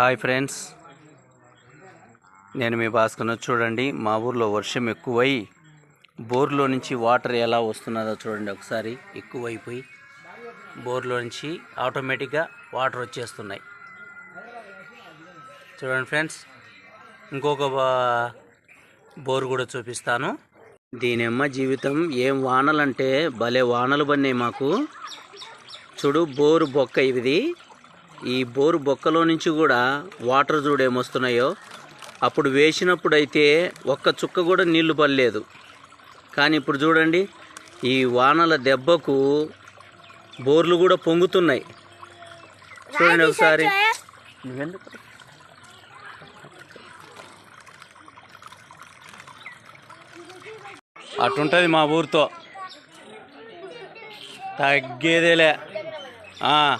Hi friends. నేను మీ భాస్కర్ను చూడండి. మా ఊర్లో వర్షం ఎక్కువై బోర్లో నుంచి వాటర్ ఎలా వస్తున్నదో చూడండి ఒకసారి. ఎక్కువైపోయి బోర్లో నుంచి ఆటోమేటిక్గా వాటర్ వచ్చేస్తున్నాయి. చూడండి ఫ్రెండ్స్ ఇంకొక బోర్ కూడా చూపిస్తాను. దీనమ్మ జీవితం ఏం వానలంటే భలే వానలు పడినాయి మాకు. చూడు బోరు బొక్క ఇది ఈ బోరు బొక్కలో నుంచి కూడా వాటర్ చూడు ఏమొస్తున్నాయో. అప్పుడు వేసినప్పుడు అయితే ఒక్క చుక్క కూడా నీళ్ళు పడలేదు. కానీ ఇప్పుడు చూడండి ఈ వానల దెబ్బకు బోర్లు కూడా పొంగుతున్నాయి. చూడండి ఒకసారి. అటుంటుంది మా ఊరితో. తగ్గేదేలే. ఆ.